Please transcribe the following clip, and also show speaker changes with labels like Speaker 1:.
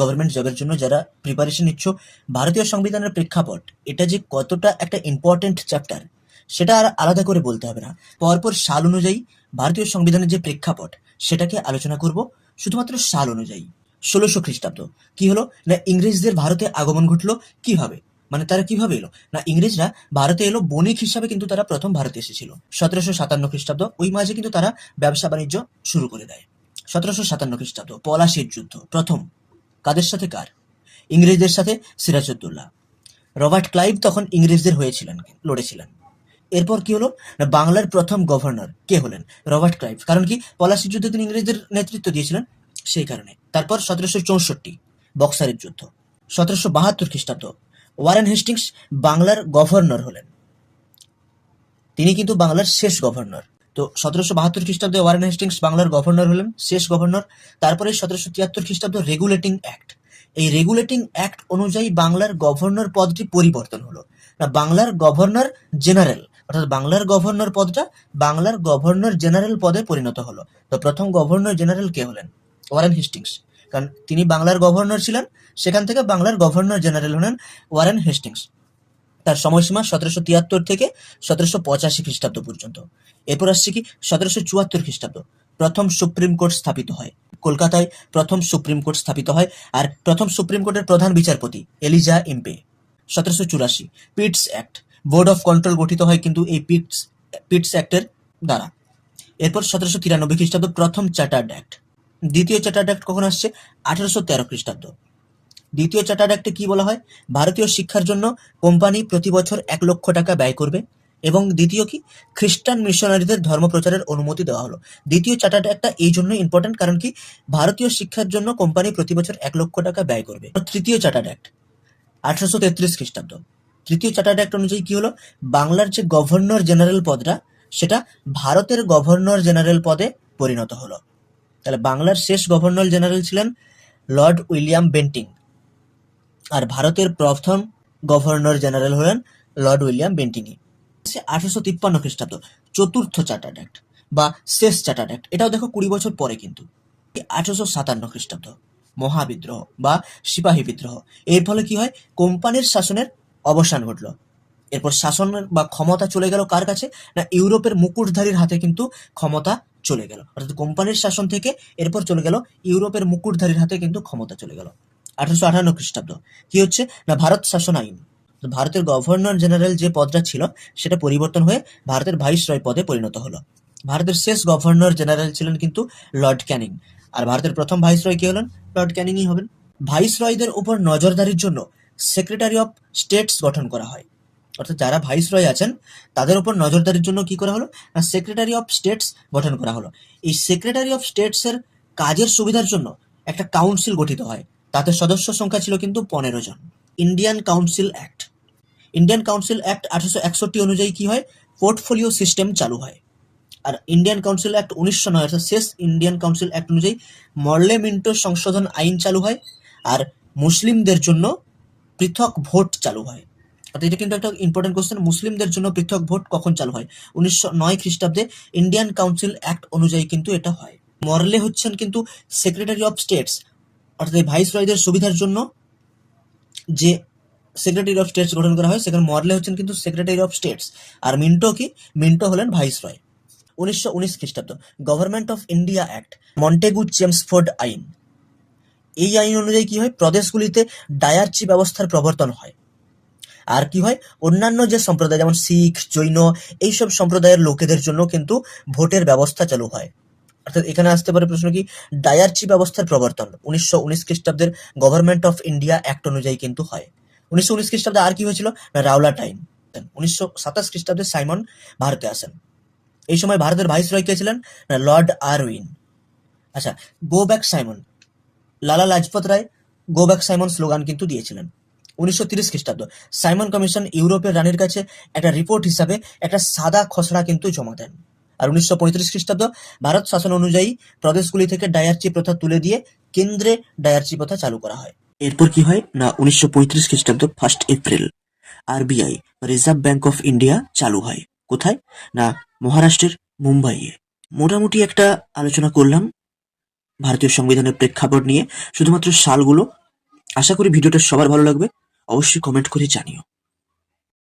Speaker 1: Government জবের জন্য যারা প্রিপারেশন নিচ্ছ, ভারতীয় সংবিধানের প্রেক্ষাপট, এটা যে কতটা একটা ইম্পর্টেন্ট চ্যাপ্টার সেটা আর আলাদা করে বলতে হবে না। পরপর সাল অনুযায়ী ভারতীয় সংবিধানের যে প্রেক্ষাপট, সেটাকে আলোচনা করব, শুধুমাত্র সাল অনুযায়ী। ষোলোশো খ্রিস্টাব্দ, কি হলো? না, ইংরেজদের ভারতে আগমন ঘটলো কীভাবে মানে তারা কীভাবে এলো? না, ইংরেজরা ভারতে এলো, বণিক হিসাবে কিন্তু তারা প্রথম ভারতে এসেছিল। সতেরোশো সাতান্ন খ্রিস্টাব্দ, ওই মাঝে কিন্তু তারা ব্যবসা বাণিজ্য শুরু করে দেয়। সতেরোশো সাতান্ন খ্রিস্টাব্দ, পলাশির যুদ্ধ, প্রথম। কাদের সাথে কার? ইংরেজদের সাথে সিরাজউদ্দৌলা। রবার্ট ক্লাইভ তখন ইংরেজদের হয়েছিলেন, লড়েছিলেন। এরপর কি হলো? না বাংলার প্রথম গভর্নর কে হলেন? Robert Clive. কারণ কি? পলাশির যুদ্ধে তিনি ইংরেজদের নেতৃত্ব দিয়েছিলেন সেই কারণে। তারপর সতেরোশো চৌষট্টি, বক্সারের যুদ্ধ। সতেরোশো বাহাত্তর খ্রিস্টাব্দ, ওয়ারেন হেস্টিংস বাংলার গভর্নর হলেন। তিনি কিন্তু বাংলার শেষ গভর্নর। তো সতেরোশো বাহাত্তর খ্রিস্টাব্দে ওয়ারেন হেস্টিংস বাংলার গভর্নর হলেন, শেষ গভর্নর। তারপরে সতেরোশো তিয়াত্তর খ্রিস্টাব্দ রেগুলেটিং অ্যাক্ট। এই রেগুলেটিং অ্যাক্ট অনুযায়ী বাংলার গভর্নর পদটি পরিবর্তন হলো। না, বাংলার গভর্নর জেনারেল, অর্থাৎ বাংলার গভর্নর পদটা বাংলার গভর্নর জেনারেল পদে পরিণত হলো। তো প্রথম গভর্নর জেনারেল কে হলেন? Warren Hastings. কারণ তিনি বাংলার গভর্নর ছিলেন, সেখান থেকে বাংলার গভর্নর জেনারেল হলেন ওয়ারেন হেস্টিংস। তার সময়সীমা সতেরোশো তিয়াত্তর থেকে সতেরোশো পঁচাশি খ্রিস্টাব্দ পর্যন্ত। এরপর আসছে কি? সতেরোশো চুয়াত্তর খ্রিস্টাব্দ। প্রথম সুপ্রিম কোর্ট স্থাপিত হয়। কলকাতায় প্রথম সুপ্রিম কোর্ট স্থাপিত হয় আর প্রথম সুপ্রিম কোর্টের প্রধান বিচারপতি এলিজা ইম্পে। সতেরোশো চুরাশি, Pitt's act. Board of control গঠিত হয় কিন্তু এই পিটস পিটস অ্যাক্টের দ্বারা। এরপর সতেরোশো তিরানব্বই খ্রিস্টাব্দ প্রথম চার্টার্ড অ্যাক্ট। দ্বিতীয় চার্টার্ড অ্যাক্ট কখন আসছে? আঠারোশো তেরো খ্রিস্টাব্দ। দ্বিতীয় চার্টার্ড অ্যাক্টে কি বলা হয়? ভারতীয় শিক্ষার জন্য কোম্পানি প্রতি বছর এক লক্ষ টাকা ব্যয় করবে। এবং দ্বিতীয় কি? খ্রিস্টান মিশনারিদের ধর্ম প্রচারের অনুমতি দেওয়া হলো। দ্বিতীয় চার্টার্ড একটা এই জন্য ইম্পর্টেন্ট কারণ কি? ভারতীয় শিক্ষার জন্য কোম্পানি প্রতি বছর এক লক্ষ টাকা ব্যয় করবে। তৃতীয় চার্টার্ড অ্যাক্ট আঠারোশো তেত্রিশ খ্রিস্টাব্দ। তৃতীয় চার্টার্ড অ্যাক্ট অনুযায়ী কি হলো? বাংলার যে গভর্নর জেনারেল পদটা, সেটা ভারতের গভর্নর জেনারেল পদে পরিণত হলো। তাহলে বাংলার শেষ গভর্নর জেনারেল ছিলেন লর্ড উইলিয়াম বেন্টিং। আর ভারতের প্রথম গভর্নর জেনারেল হলেন লর্ড উইলিয়াম বেন্টিংই আঠারোশো তিপ্পান্ন খ্রিস্টাব্দ, চতুর্থ চার্টার্ড অ্যাক্ট বা শেষ চার্টার্ড অ্যাক্ট, এটাও দেখো কুড়ি বছর পরে কিন্তু। আঠারোশো সাতান্ন খ্রিস্টাব্দ, মহাবিদ্রোহ বা সিপাহী বিদ্রোহ, এর ফলে কি হয়? কোম্পানির শাসনের অবসান ঘটলো। এরপর শাসন বা ক্ষমতা চলে গেল কার কাছে? না, ইউরোপের মুকুটধারীর হাতে কিন্তু ক্ষমতা চলে গেল। অর্থাৎ কোম্পানির শাসন থেকে এরপর চলে গেল, ইউরোপের মুকুটধারীর হাতে কিন্তু ক্ষমতা চলে গেল। আঠারোশো আঠান্ন খ্রিস্টাব্দ। কি হচ্ছে? না, ভারত শাসন আইন। ভারতের গভর্নর জেনারেল যে পদটা ছিল, সেটা পরিবর্তন হয়ে ভারতের ভাইসরয় পদে পরিণত হলো। ভারতের শেষ গভর্নর জেনারেল ছিলেন কিন্তু লর্ড ক্যানিং আর ভারতের প্রথম ভাইসরয় কি হলেন? লর্ড ক্যানিংই হবেন। ভাইসরয়দের উপর নজরদারির জন্য সেক্রেটারি অফ স্টেটস গঠন করা হয়। অর্থাৎ যারা ভাইসরয় আছেন, তাদের উপর নজরদারির জন্য কি করা হলো? না সেক্রেটারি অফ স্টেটস গঠন করা হলো। এই সেক্রেটারি অফ স্টেটসের কাজের সুবিধার জন্য একটা কাউন্সিল গঠিত হয়। তাতে সদস্য সংখ্যা ছিল কিন্তু পনেরো জন। Indian council act Indian council act আঠারোশো একষট্টি অনুযায়ী কি হয়? পোর্টফোলিও সিস্টেম চালু হয়। আর ইন্ডিয়ান কাউন্সিল অ্যাক্ট উনিশশো নয়, অর্থাৎ শেষ ইন্ডিয়ান কাউন্সিল অ্যাক্ট অনুযায়ী মর্লে মিন্টো সংশোধন আইন চালু হয় আর মুসলিমদের জন্য পৃথক ভোট চালু হয়। অর্থাৎ এটা কিন্তু একটা ইম্পর্টেন্ট কোশ্চেন মুসলিমদের জন্য পৃথক ভোট কখন চালু হয়? উনিশশো নয় খ্রিস্টাব্দে ইন্ডিয়ান কাউন্সিল অ্যাক্ট অনুযায়ী কিন্তু এটা হয়। মরলে হচ্ছেন কিন্তু সেক্রেটারি অফ স্টেটস অর্থাৎ এই ভাইস রয়দের সুবিধার জন্য যে সেক্রেটারি অফ স্টেটস গঠন করা হয়, সেখানে মর্লে হচ্ছেন কিন্তু সেক্রেটারি অফ স্টেটস আর মিন্টো কি? মিন্টো হলেন ভাইস রয় উনিশশো উনিশ খ্রিস্টাব্দ। Government of India act Montagu Chelmsford আইন। এই আইন অনুযায়ী কি হয়? প্রদেশগুলিতে ডায়ার্চি ব্যবস্থার প্রবর্তন হয়। আর কি হয়? অন্যান্য যে সম্প্রদায়, যেমন শিখ, জৈন, এইসব সম্প্রদায়ের লোকেদের জন্য কিন্তু ভোটের ব্যবস্থা চালু হয়। অর্থাৎ এখানে আসতে পারে প্রশ্ন কি ডায়ার্চি ব্যবস্থার প্রবর্তন, উনিশশো উনিশ খ্রিস্টাব্দের গভর্নমেন্ট অফ ইন্ডিয়া অ্যাক্ট অনুযায়ী কিন্তু হয়। উনিশশো উনিশ খ্রিস্টাব্দে আর কি হয়েছিল? না, রাওলা টাইম। উনিশশো সাতাশ খ্রিস্টাব্দে সাইমন ভারতে আসেন। এই সময় ভারতের ভাইস রয় কে ছিলেন? না, লর্ড আরউইন। আচ্ছা go back Simon. Lala Lajpat Rai go back Simon slogan কিন্তু দিয়েছিলেন। উনিশশো তিরিশ খ্রিস্টাব্দ। সাইমন কমিশন ইউরোপের রানীর কাছে একটা রিপোর্ট হিসাবে একটা সাদা খসড়া কিন্তু জমা দেন। আর উনিশশো পঁয়ত্রিশ খ্রিস্টাব্দ ভারত শাসন অনুযায়ী প্রদেশগুলি থেকে ডায়ার্চি প্রথা তুলে দিয়ে কেন্দ্রে ডায়ার্চি প্রথা চালু করা হয়। এরপর কি হয়? না, উনিশশো পঁয়ত্রিশ খ্রিস্টাব্দ first April RBI reserve bank of India চালু হয়। কোথায়? না, মহারাষ্ট্রের মুম্বাইয়ে মোটামুটি একটা আলোচনা করলাম ভারতীয় সংবিধানের প্রেক্ষাপট নিয়ে। শুধুমাত্র সালগুলো। আশা করি ভিডিওটা সবার ভালো লাগবে। অবশ্যই কমেন্ট করে জানিও।